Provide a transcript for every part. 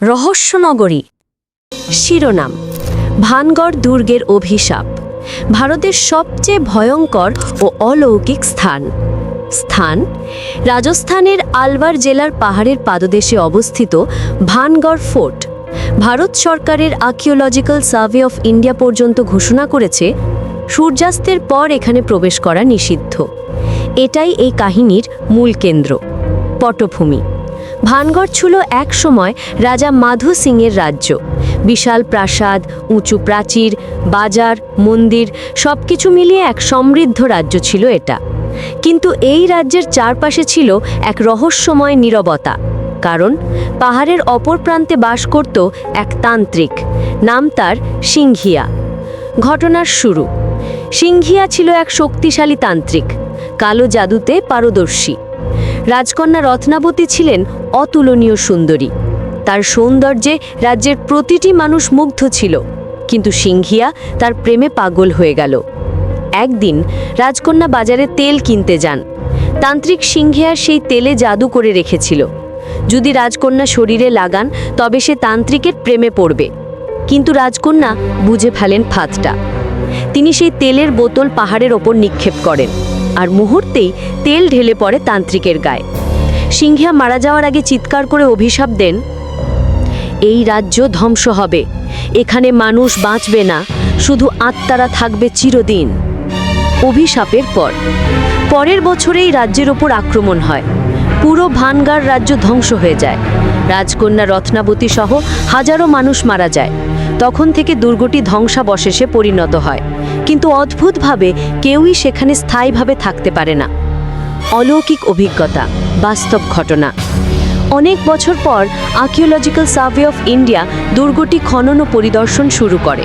রহস্যনগরী। শিরোনাম, ভানগড় দুর্গের অভিশাপ, ভারতের সবচেয়ে ভয়ঙ্কর ও অলৌকিক স্থান। স্থান, রাজস্থানের আলবার জেলার পাহাড়ের পাদদেশে অবস্থিত ভানগড় ফোর্ট। ভারত সরকারের আর্কিওলজিক্যাল সার্ভে অফ ইন্ডিয়া পর্যন্ত ঘোষণা করেছে, সূর্যাস্তের পর এখানে প্রবেশ করা নিষিদ্ধ। এটাই এই কাহিনীর মূল কেন্দ্র, পটভূমি। ভানগড় ছিল এক সময় রাজা মাধু সিংয়ের রাজ্য। বিশাল প্রাসাদ, উঁচু প্রাচীর, বাজার, মন্দির, সবকিছু মিলিয়ে এক সমৃদ্ধ রাজ্য ছিল এটা। কিন্তু এই রাজ্যের চারপাশে ছিল এক রহস্যময় নীরবতা। কারণ পাহাড়ের অপর প্রান্তে বাস করত এক তান্ত্রিক, নাম তার সিংহিয়া। ঘটনার শুরু। সিংহিয়া ছিল এক শক্তিশালী তান্ত্রিক, কালো জাদুতে পারদর্শী। রাজকন্যা রত্নাবতী ছিলেন অতুলনীয় সুন্দরী। তার সৌন্দর্যে রাজ্যের প্রতিটি মানুষ মুগ্ধ ছিল, কিন্তু সিংহিয়া তার প্রেমে পাগল হয়ে গেল। একদিন রাজকন্যা বাজারে তেল কিনতে যান। তান্ত্রিক সিংহিয়ার সেই তেলে জাদু করে রেখেছিল। যদি রাজকন্যা শরীরে লাগান, তবে সে তান্ত্রিকের প্রেমে পড়বে। কিন্তু রাজকন্যা বুঝে ফেলেন ফাঁদটা। তিনি সেই তেলের বোতল পাহাড়ের ওপর নিক্ষেপ করেন। আর মুহূর্তেই তেল ঢেলে পড়ে তান্ত্রিকের গায়ে। সিংহিয়া মারা যাওয়ার আগে চিৎকার করে অভিশাপ দেন, এই রাজ্য ধ্বংস হবে, এখানে মানুষ বাঁচবে না, শুধু আত্মারা থাকবে চিরদিন। অভিশাপের পর, পরের বছরেই রাজ্যের ওপর আক্রমণ হয়। পুরো ভানগার রাজ্য ধ্বংস হয়ে যায়। রাজকন্যা রত্নাবতী সহ হাজারো মানুষ মারা যায়। তখন থেকে দুর্গটি ধ্বংসাবশেষে পরিণত হয়। কিন্তু অদ্ভুতভাবে কেউই সেখানে স্থায়ীভাবে থাকতে পারে না। অলৌকিক অভিজ্ঞতা, বাস্তব ঘটনা। অনেক বছর পর আর্কিওলজিক্যাল সার্ভে অফ ইন্ডিয়া দুর্গটি খনন ও পরিদর্শন শুরু করে।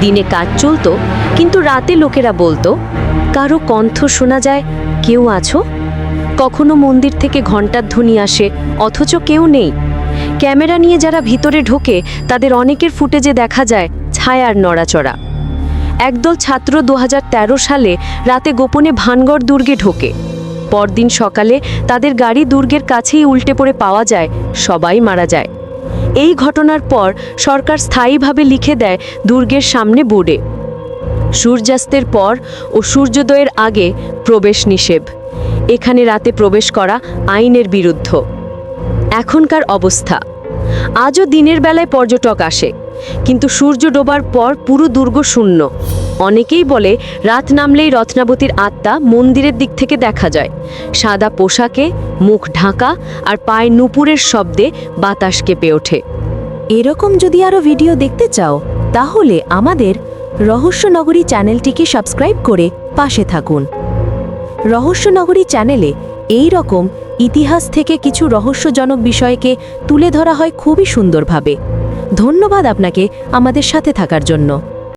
দিনে কাজ চলত, কিন্তু রাতে লোকেরা বলতো, কারও কণ্ঠ শোনা যায়, কেউ আছো? কখনো মন্দির থেকে ঘণ্টার ধ্বনি আসে, অথচ কেউ নেই। ক্যামেরা নিয়ে যারা ভিতরে ঢোকে, তাদের অনেকের ফুটেজে দেখা যায় ছায়ার নড়াচড়া। একদল ছাত্র দু হাজার তেরো সালে রাতে গোপনে ভানগড় দুর্গে ঢোকে। পরদিন সকালে তাদের গাড়ি দুর্গের কাছেই উল্টে পড়ে পাওয়া যায়, সবাই মারা যায়। এই ঘটনার পর সরকার স্থায়ীভাবে লিখে দেয় দুর্গের সামনে বোর্ডে। সূর্যাস্তের পর ও সূর্যোদয়ের আগে প্রবেশ নিষেধ। এখানে রাতে প্রবেশ করা আইনের বিরুদ্ধ। এখনকার অবস্থা। আজও দিনের বেলায় পর্যটক আসে। কিন্তু সূর্য ডোবার পর পুরো দুর্গ শূন্য। অনেকেই বলে, রাত নামলেই রত্নাবতীর আত্মা মন্দিরের দিক থেকে দেখা যায়। সাদা পোশাকে, মুখ ঢাকা আর পায়ে নুপুরের শব্দে বাতাস কেঁপে ওঠে। এরকম যদি আরও ভিডিও দেখতে চাও, তাহলে আমাদের রহস্যনগরী চ্যানেলটিকে সাবস্ক্রাইব করে পাশে থাকুন। রহস্যনগরী চ্যানেলে এই রকম ইতিহাস থেকে কিছু রহস্যজনক বিষয়কে তুলে ধরা হয় খুবই সুন্দরভাবে। ধন্যবাদ আপনাকে আমাদের সাথে থাকার জন্য।